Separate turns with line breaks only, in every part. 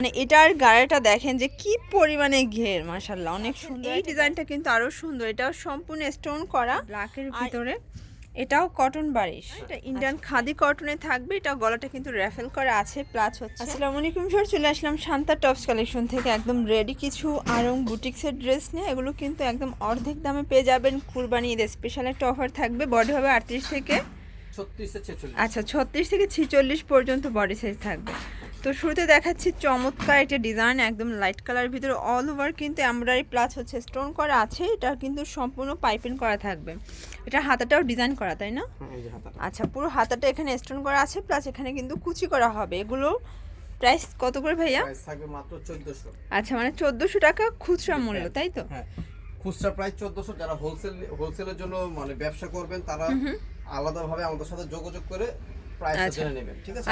মানে এটার গাড়িটা দেখেন যে কি পরিমাণে ঘের মাশাল্লাহ অনেক সুন্দর এই ডিজাইনটা কিন্তু আরও সুন্দর। এটাও সম্পূর্ণ স্টোন করা ব্ল্যাকের ভিতরে। এটাও কটন বারিশ। এটা ইন্ডিয়ান খাদি কটনে থাকবে এটা গলাটা কিন্তু র্যাফেল করা আছে প্লাস হচ্ছে আসসালামু আলাইকুম স্যার চলে আসলাম শান্তা টপস কালেকশন থেকে একদম রেডি কিছু আরং বুটিক্সের ড্রেস নিয়ে। এগুলো কিন্তু একদম অর্ধেক দামে পেয়ে যাবেন। কুরবানি ঈদের স্পেশাল একটা অফার থাকবে বডি হবে আটত্রিশ থেকে আচ্ছা ছত্রিশ থেকে ছিচল্লিশ পর্যন্ত বডি সাইজ থাকবে। তো শুরুতে দেখাচ্ছি চমৎকার একটা ডিজাইন একদম লাইট কালারের ভিতরে অল ওভার কিন্তু এমব্রয়ডারি প্লাস হচ্ছে স্টোন করা আছে এটা কিন্তু সম্পূর্ণ পাইপিং করা থাকবে। এটা হাতাটাও ডিজাইন করা তাই না?
হ্যাঁ,
আচ্ছা পুরো হাতাটা এখানে স্টোন করা আছে প্লাস এখানে কিন্তু কুচি করা হবে। এগুলো প্রাইস কত করে ভাইয়া? আচ্ছা মানে চোদ্দোশো টাকা খুচরা মূল্য তাই তো?
হ্যাঁ। খুচরা প্রাইস চোদ্দশো যারা হোলসেল হোলসেলের জন্য মানে ব্যবসা করবেন তারা আলাদাভাবে আমাদের সাথে যোগাযোগ করে
আচ্ছা।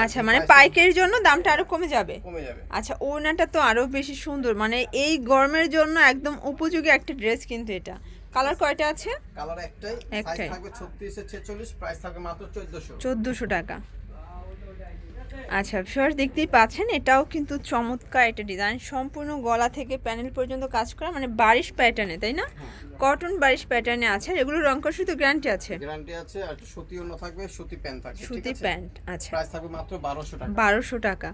আচ্ছা মানে পাইকারির জন্য দামটা আরও কমে যাবে? আচ্ছা ওনাটা তো আরও বেশি সুন্দর মানে এই গরমের জন্য একদম উপযোগী একটা ড্রেস কিন্তু এটা। কালার কয়টা আছে?
কালার একটাই
একটাই।
থাকবে ছত্রিশে ছেচল্লিশ প্রাইস থাকবে মাত্র চোদ্দশো।
চোদ্দোশো টাকা। আচ্ছা ফিওর দেখতেই পাচ্ছেন এটাও কিন্তু চমৎকার একটা ডিজাইন সম্পূর্ণ গলা থেকে প্যানেল পর্যন্ত কাজ করা মানে বারিশ প্যাটার্নে তাই না? কটন বারিশ প্যাটার্নে আছে এগুলো রং সুতো গ্যারান্টি আছে?
গ্যারান্টি আছে আর সুতি অন্য থাকবে সুতি প্যান্ট থাকবে
সুতি প্যান্ট আচ্ছা।
প্রাইস থাকবে মাত্র 1200 টাকা।
1200 টাকা।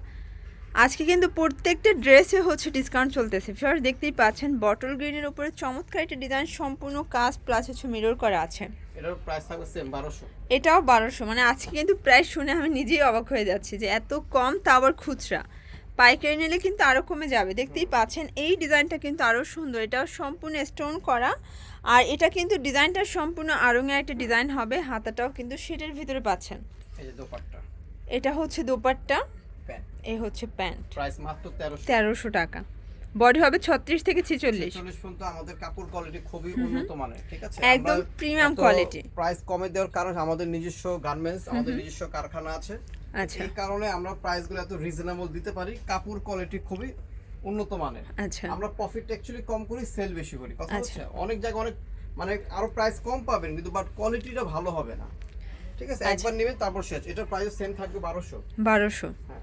আজকে কিন্তু প্রত্যেকটা ড্রেসে হচ্ছে ডিসকাউন্ট চলতেছে। ফিওর দেখতেই পাচ্ছেন বটল গ্রিনের উপরে চমৎকার একটা ডিজাইন সম্পূর্ণ কাজ প্লাস হচ্ছে মিরর করা আছে।
এটার প্রাইস থাকবে সেম বারোশো।
এটাও বারোশো মানে আজকে কিন্তু প্রাইস শুনে আমি নিজেই অবাক হয়ে যাচ্ছি যে এত কম তা আবার খুচরা। পাইকারি নিলে কিন্তু আরও কমে যাবে। দেখতেই পাচ্ছেন এই ডিজাইনটা কিন্তু আরও সুন্দর এটাও সম্পূর্ণ স্টোন করা। আর এটা কিন্তু ডিজাইনটা সম্পূর্ণ আরঙের একটা ডিজাইন হবে হাতাটাও কিন্তু সেটের ভিতরে পাচ্ছেন।
এই যে দোপাট্টা।
এটা হচ্ছে দোপাট্টা। এই হচ্ছে প্যান্ট।
প্রাইস মাত্র তেরোশো।
তেরোশো টাকা। বডি হবে ছত্রিশ থেকে ছেচল্লিশ।
চল্লিশ পর্যন্ত আমাদের কাপড় কোয়ালিটি খুবই উন্নত মানের ঠিক আছে?
একদম premium quality।
প্রাইস কমে দেওয়ার কারণ আমাদের নিজস্ব গার্মেন্টস আমাদের নিজস্ব কারখানা আছে।
আচ্ছা।
এই কারণে আমরা এত রিজনেবল দিতে পারি। কাপড় কোয়ালিটি খুবই উন্নত মানের।
আচ্ছা।
আমরা প্রফিট অ্যাকচুয়ালি কম করি সেল বেশি করি কথা
আচ্ছা।
হচ্ছে? অনেক জায়গায় অনেক মানে আরও প্রাইস কম পাবেন কিন্তু বাট কোয়ালিটিটা ভালো হবে না। ঠিক আছে? একবার নেবেন তারপর শেষ। এটার প্রাইস সেম থাকবে বারোশো।
বারোশো।
হ্যাঁ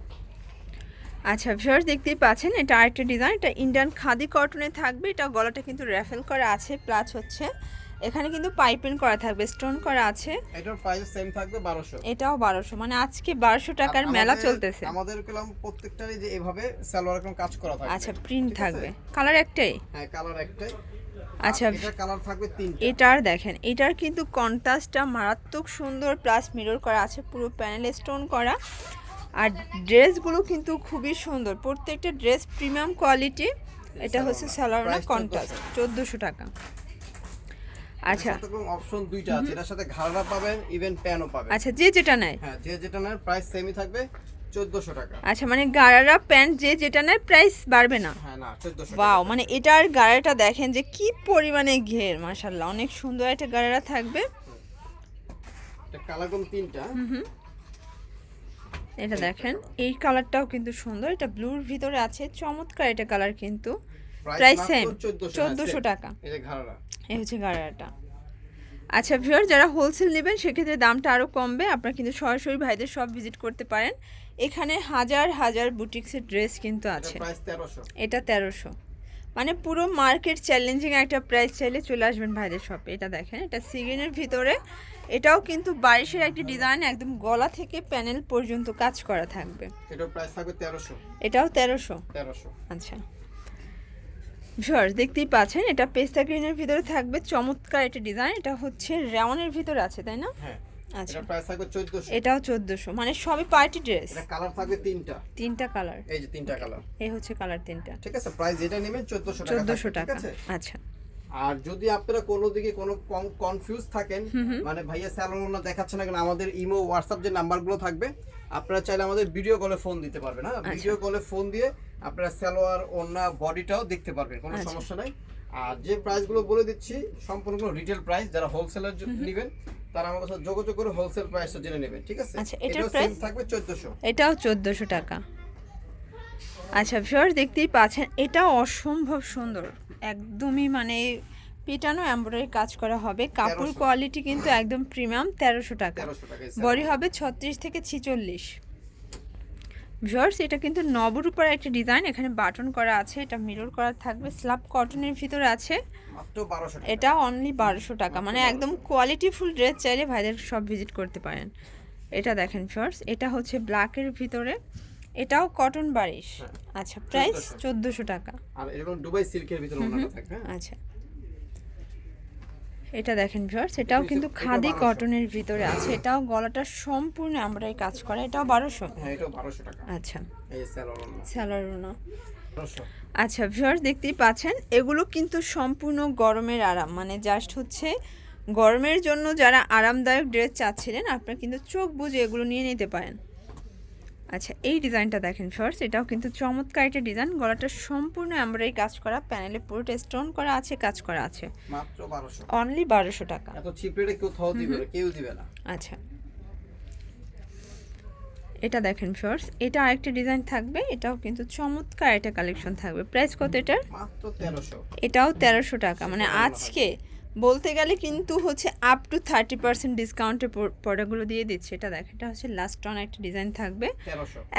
আচ্ছা ভিউয়ার্স দেখতেই পাচ্ছেন এটা আরেকটা ডিজাইন এটা ইন্ডিয়ান খাদি কটনে থাকবে এটা গলাটা কিন্তু র্যাফেল করা আছে প্লাস হচ্ছে এখানে কিন্তু পাইপিং করা থাকবে স্টোন করা আছে।
এটার প্রাইস সেম থাকবে বারোশো।
এটাও বারোশো মানে আজকে বারোশো টাকার মেলা চলতেছে।
আমাদের কলাম প্রত্যেকটারই যে এভাবে সালোয়ার এরকম কাজ করা থাকবে।
আচ্ছা প্রিন্ট থাকবে। কালার একটাই?
হ্যাঁ কালার একটাই।
আচ্ছা
এটা কালার থাকবে তিনটা।
এটার দেখেন এটার কিন্তু কন্ট্রাস্টটা মারাত্মক সুন্দর প্লাস মিরর করা আছে পুরো প্যানেল স্টোন করা। আর ড্রেসগুলো কিন্তু খুবই সুন্দর। প্রত্যেকটা ড্রেস প্রিমিয়াম কোয়ালিটি। এটা হচ্ছে
Price
কন্ট্রাস্ট চোদ্দোশো টাকা। আচ্ছা।
অপশন দুইটা আছে। এটার সাথে ঘাড়া পাবেন ইভেন প্যানও পাবেন।
আচ্ছা যে যেটা নেয়।
হ্যাঁ যে যেটা নেন প্রাইস সেমই থাকবে চোদ্দশো টাকা।
আচ্ছা মানে গাড়ারা প্যান্ট যে যেটা নেয় প্রাইস বাড়বে না।
হ্যাঁ না চোদ্দশো
ওয়াও মানে এটার দেখেন যে কি পরিমাণে ঘের অনেক সুন্দর একটা গাড়ারা থাকবে।
তিনটা।
এটা দেখেন এই কালারটাও কিন্তু সুন্দর। এটা ব্লুর ভিতরে আছে চমৎকার এটা কালার কিন্তু। প্রাইস সেম চোদ্দোশো টাকা।
এই
হচ্ছে গাড়াটা আচ্ছা ভিওর যারা হোলসেল নেবেন সেক্ষেত্রে দামটা আরও কমবে। আপনারা কিন্তু সরাসরি ভাইদের সব ভিজিট করতে পারেন। এখানে হাজার হাজার বুটিক্সের ড্রেস কিন্তু আছে। এটা তেরোশো। মানে পুরো মার্কেট চ্যালেঞ্জিং একটা প্রাইস চাইলে চলে আসবেন ভাইদের শপে এটা দেখেন এটা সিগিনের ভিতরে। এটাও কিন্তু বারিশের একটি ডিজাইন একদম গলা থেকে প্যানেল পর্যন্ত কাজ করা থাকবে।
প্রাইস
এটাও তেরোশো?
তেরোশো।
আচ্ছা। ভিউয়ার্স দেখতেই পাচ্ছেন এটা পেস্তা গ্রিনের ভিতরে থাকবে। চমৎকার একটা ডিজাইন এটা হচ্ছে রেওয়ানের ভিতরে আছে তাই না?
হ্যাঁ।
আচ্ছা।
প্রাইস থাকবে চোদ্দশো।
এটাও মানে সবই পার্টি ড্রেস
এটা কালার থাকবে তিনটা।
তিনটা কালার
এই যে তিনটা কালার
এই হচ্ছে কালার তিনটা।
ঠিক আছে প্রাইস যেটা নেবেন টাকা
আচ্ছা।
আর যদি আপনারা কোনো দিকে কোনো কনফিউজ থাকেন মানে ভাইয়া স্যালোনা দেখাচ্ছে না কেন আমাদের ইমো হোয়াটসঅ্যাপ যে নাম্বারগুলো থাকবে আপনারা চাইলে আমাদের ভিডিও কলে ফোন দিতে পারবেন হ্যাঁ। ভিডিও কলে ফোন দিয়ে আপনারা সালোয়ার ওন্না বডিটাও দেখতে পারবেন কোনো
আচ্ছা।
সমস্যা নাই। আর যে প্রাইসগুলো বলে দিচ্ছি সম্পূর্ণ রিটেল প্রাইস যারা হোলসেলার নেবেন তারা আমাদের সাথে যোগাযোগ করে হোলসেল প্রাইসটা জেনে নেবেন ঠিক আছে?
আচ্ছা, এটার
same থাকবে চোদ্দশো।
এটাও চোদ্দোশো টাকা। আচ্ছা ভিউয়ার্স দেখতেই পাচ্ছেন এটাও অসম্ভব সুন্দর। একদমই মানে পেটানো এমব্রয়ডারি কাজ করা হবে। কাপড় কোয়ালিটি কিন্তু একদম প্রিমিয়াম তেরোশো টাকা। বডি হবে ছত্রিশ থেকে ছিচল্লিশ। ভিউয়ার্স এটা কিন্তু নবরূপার একটা ডিজাইন। এখানে বাটন করা আছে এটা মিরর করা থাকবে স্ল্যাব কটনের ভিতরে আছে। এটা অনলি বারোশো টাকা মানে একদম কোয়ালিটি ফুল ড্রেস চাইলে ভাইদের সব ভিজিট করতে পারেন। এটা দেখেন ফার্স এটা হচ্ছে ব্ল্যাকের ভিতরে। এটাও কটন বারিশ।
হ্যাঁ।
আচ্ছা প্রাইস
1400
চোদ্দোশো টাকা।
আর এরকম দুবাই সিল্কের ভিতরে হ্যাঁ?
আচ্ছা। এটা দেখেন ভিউয়ার্স এটাও কিন্তু খাদি কটনের ভিতরে আছে। এটাও গলাটা সম্পূর্ণ আমরাই কাজ করা এটাও বারোশো?
হ্যাঁ
আচ্ছা। স্যালারুনা আচ্ছা ভিউয়ার্স দেখতেই পাচ্ছেন এগুলো কিন্তু সম্পূর্ণ গরমের আরাম। মানে জাস্ট হচ্ছে গরমের জন্য যারা আরামদায়ক ড্রেস চাচ্ছিলেন আপনারা কিন্তু চোখ বুঝে এগুলো নিয়ে নিতে পারেন। আচ্ছা এই ডিজাইনটা দেখেন ফার্স্ট এটাও কিন্তু চমৎকার একটা ডিজাইন। গলাটা সম্পূর্ণ আমরা এই কাজ করা প্যানেলে পুরোটা স্টোন করা আছে কাজ করা আছে।
মাত্র বারোশো।
অনলি বারোশো টাকা।
এত চিপ রেটে কেউ থাও দিবে না কেউ দিবে না।
আচ্ছা। এটা দেখেন ফার্স্ট এটা আরেকটা ডিজাইন থাকবে এটাও কিন্তু চমৎকার একটা কালেকশন থাকবে। প্রাইস কত এটার?
মাত্র তেরোশো।
এটাও তেরোশো টাকা মানে আজকে বলতে গেলে কিন্তু হচ্ছে আপ টু থার্টি পার্সেন্ট ডিসকাউন্টে প্রোডাক্টগুলো দিয়ে দিচ্ছে। এটা দেখ এটা হচ্ছে লাস্ট অন একটা ডিজাইন থাকবে।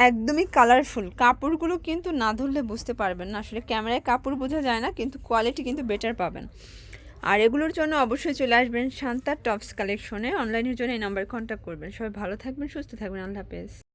একদমই কালারফুল কাপড়গুলো কিন্তু না ধরলে বুঝতে পারবেন না। আসলে ক্যামেরায় কাপড় বোঝা যায় না কিন্তু কোয়ালিটি কিন্তু বেটার পাবেন। আর এগুলোর জন্য অবশ্যই চলে আসবেন শান্তা টপস কালেকশনে অনলাইনের জন্য এই নাম্বার কন্ট্যাক্ট করবেন। সবাই ভালো থাকবেন সুস্থ থাকবেন। আল্লাহ হাফেজ।